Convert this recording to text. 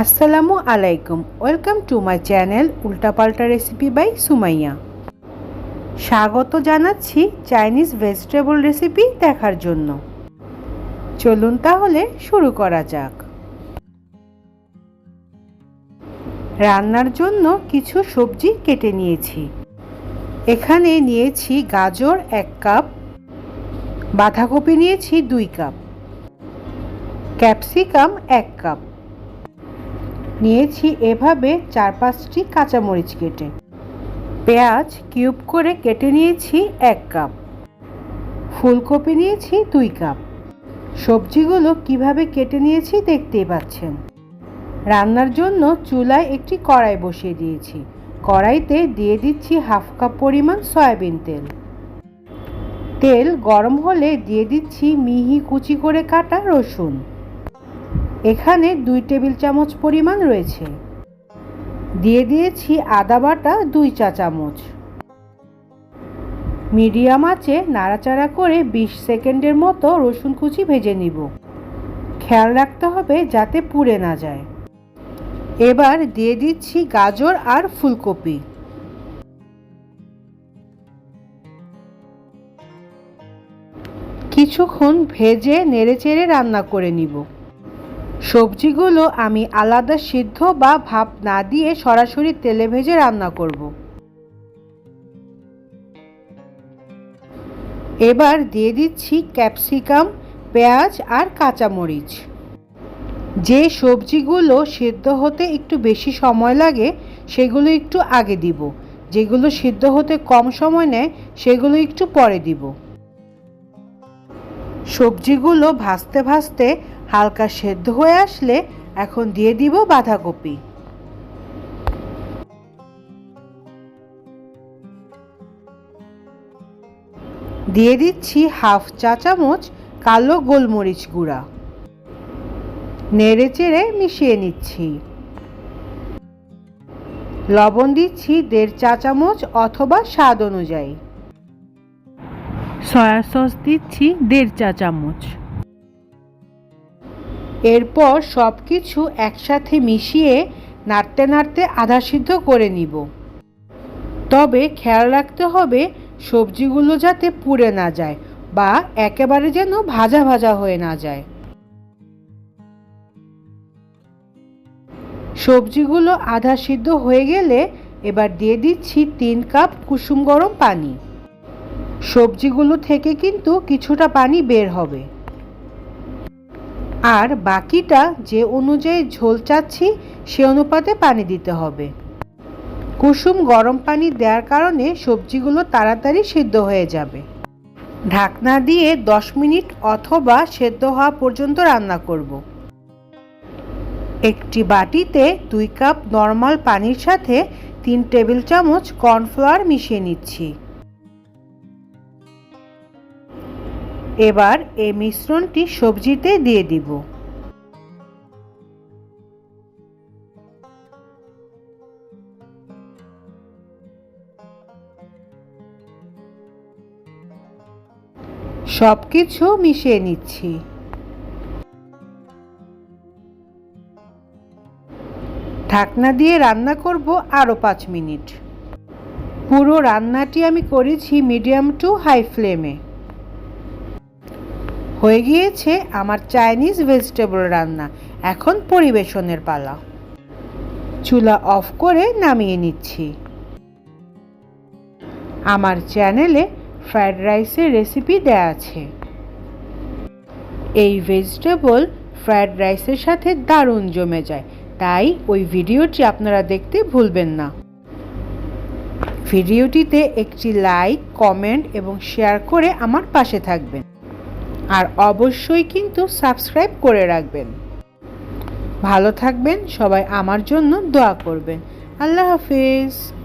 আসসালামু আলাইকুম। Welcome to my channel উল্টাপাল্টা রেসিপি বাই সুমাইয়া। স্বাগত জানাচ্ছি চাইনিজ ভেজিটেবল রেসিপি দেখার জন্য। চলুন তাহলে শুরু করা যাক। রান্নার জন্য কিছু সবজি কেটে নিয়েছি। এখানে নিয়েছি গাজর এক কাপ, বাঁধাকপি নিয়েছি দুই কাপ, ক্যাপসিকাম এক কাপ। নিয়েছি এভাবে চার পাঁচটি কাঁচামরিচ কেটে। পেঁয়াজ কিউব করে কেটে নিয়েছি এক কাপ। ফুলকপি নিয়েছি দুই কাপ। সবজিগুলো কীভাবে কেটে নিয়েছি দেখতেই পাচ্ছেন। রান্নার জন্য চুলায় একটি কড়াই বসিয়ে দিয়েছি। কড়াইতে দিয়ে দিচ্ছি হাফ কাপ পরিমাণ সয়াবিন তেল। তেল গরম হলে দিয়ে দিচ্ছি মিহি কুচি করে কাটা রসুন। এখানে দুই টেবিল চামচ পরিমাণ রয়েছে। দিয়ে দিয়েছি আদা বাটা দুই চা চামচ। মিডিয়াম আঁচে নাড়াচাড়া করে বিশ সেকেন্ডের মতো রসুন কুচি ভেজে নিব। খেয়াল রাখতে হবে যাতে পুড়ে না যায়। এবার দিয়ে দিচ্ছি গাজর আর ফুলকপি। কিছুক্ষণ ভেজে নেড়েচেড়ে রান্না করে নিব। সবজিগুলো আমি আলাদা সিদ্ধ বা ভাপ না দিয়ে সরাসরি তেলে ভেজে রান্না করব। এবার দিয়ে দিচ্ছি ক্যাপসিকাম, পেঁয়াজ আর কাঁচামরিচ। যে সবজিগুলো সিদ্ধ হতে একটু বেশি সময় লাগে, সেগুলো একটু আগে দিব। যেগুলো সিদ্ধ হতে কম সময় নেয়, সেগুলো একটু পরে দিব। সবজিগুলো ভাজতে ভাজতে হালকা সেদ্ধ হয়ে আসলে এখন দিয়ে দিব বাঁধাকপি। দিয়ে দিচ্ছি হাফ চা চামচ কালো গোলমরিচ গুঁড়া। নেড়ে চেড়ে মিশিয়ে নিচ্ছি। লবণ দিচ্ছি দেড় চা চামচ অথবা স্বাদ অনুযায়ী। সয়া সস দিচ্ছি দেড় চা চামচ। এরপর সব কিছু একসাথে মিশিয়ে নাড়তে নাড়তে আধা সিদ্ধ করে নিব। তবে খেয়াল রাখতে হবে সবজিগুলো যাতে পুড়ে না যায় বা একেবারে যেন ভাজা ভাজা হয়ে না যায়। সবজিগুলো আধা সিদ্ধ হয়ে গেলে এবার দিয়ে দিচ্ছি তিন কাপ কুসুম গরম পানি। সবজিগুলো থেকে কিন্তু কিছুটা পানি বের হবে। আর বাকিটা যে অনুযায়ী ঝোল চাচ্ছি, সে অনুপাতে পানি দিতে হবে। কুসুম গরম পানি দেওয়ার কারণে সবজিগুলো তাড়াতাড়ি সিদ্ধ হয়ে যাবে। ঢাকনা দিয়ে দশ মিনিট অথবা সেদ্ধ হওয়া পর্যন্ত রান্না করব। একটি বাটিতে দুই কাপ নর্মাল পানির সাথে তিন টেবিল চামচ কর্নফ্লাওয়ার মিশিয়ে নিচ্ছি। এবার এই মিশ্রণটি সবজিতে দিয়ে দিব। সব কিছু মিশিয়ে নিচ্ছি। ঢাকনা দিয়ে রান্না করব আরও পাঁচ মিনিট। পুরো রান্নাটি আমি করেছি মিডিয়াম টু হাই ফ্লেমে। হয়ে গিয়েছে আমার চাইনিজ ভেজিটেবল রান্না। এখন পরিবেশনের পালা। চুলা অফ করে নামিয়ে নিচ্ছি। আমার চ্যানেলে ফ্রায়েড রাইসের রেসিপি দেয়া আছে। এই ভেজিটেবল ফ্রায়েড রাইসের সাথে দারুণ জমে যায়। তাই ওই ভিডিওটি আপনারা দেখতে ভুলবেন না। ভিডিওটিতে একটি লাইক, কমেন্ট এবং শেয়ার করে আমার পাশে থাকবেন। আর অবশ্যই কিন্তু সাবস্ক্রাইব করে রাখবেন। ভালো থাকবেন, সবাই আমার জন্য দোয়া করবেন। আল্লাহ হাফিজ।